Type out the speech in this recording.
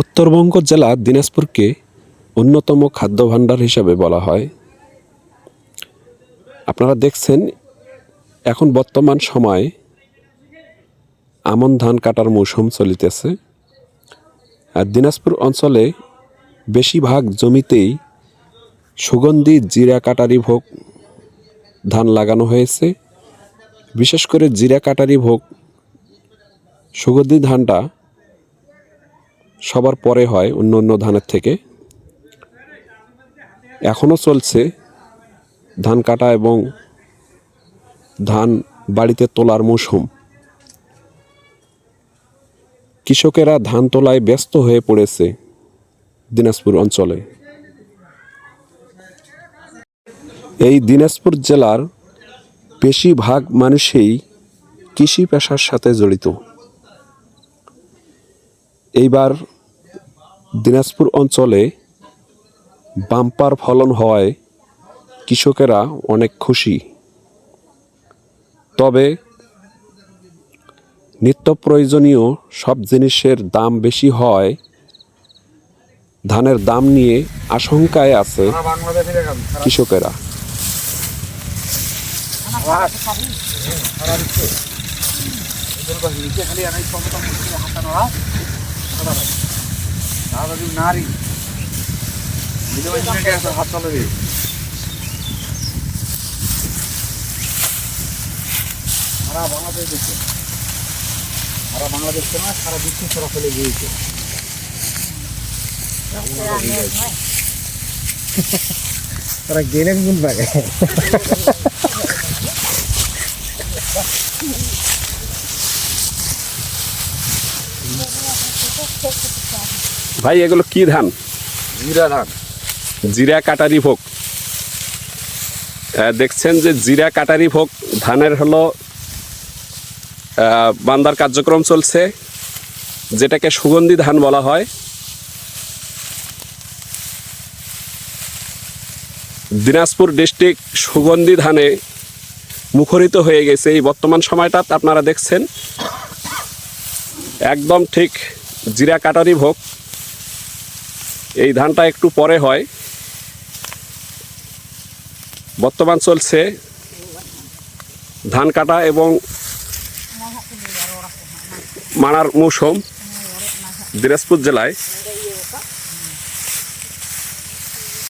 উত্তরবঙ্গ জেলা দিনাজপুরকে অন্যতম খাদ্য ভাণ্ডার হিসাবে বলা হয়। আপনারা দেখছেন, এখন বর্তমান সময়ে আমন ধান কাটার মৌসুম চলিতেছে। আর দিনাজপুর অঞ্চলে বেশিরভাগ জমিতেই সুগন্ধি, জিরা কাটারি ভোগ ধান লাগানো হয়েছে। বিশেষ করে জিরা কাটারি ভোগ, সুগন্ধি ধানটা সবার পরে হয় অন্য অন্য ধানের থেকে। এখনও চলছে ধান কাটা এবং ধান বাড়িতে তোলার মৌসুম। কৃষকেরা ধান তোলায় ব্যস্ত হয়ে পড়েছে দিনাজপুর অঞ্চলে। এই দিনাজপুর জেলার বেশিরভাগ মানুষই কৃষি পেশার সাথে জড়িত। এইবার দিনাজপুর অঞ্চলে বাম্পার ফলন হওয়ায় কৃষকেরা অনেক খুশি। তবে নিত্য প্রয়োজনীয় সব জিনিসের দাম বেশি হয়, ধানের দাম নিয়ে আশঙ্কায় আছে কৃষকেরা। নারী। হাত চলে রে সারা বাংলাদেশ দেখছে। সারা বাংলাদেশ না, সারা বিশ্বে সরা ফেলে গিয়েছে। তারা গেলেন কোন জায়গায় ভাই এগুলো কি ধান? জিরা ধান। জিরা কাটারি ভোগ। দেখছেন যে জিরা কাটারি ভোগ ধানের হলো বান্দার কার্যক্রম চলছে যেটাকে সুগন্ধি ধান বলা হয়। দিনাজপুর ডিস্ট্রিক্ট সুগন্ধি ধানে মুখরিত হয়ে গেছে। এই বর্তমান সময়টাতে আপনারা দেখছেন একদম ঠিক জিরা কাটারি ভোগ। এই ধানটা একটু পরে হয়। বর্তমান চলছে ধান কাটা এবং মানার মৌসুম দিনাজপুর জেলায়।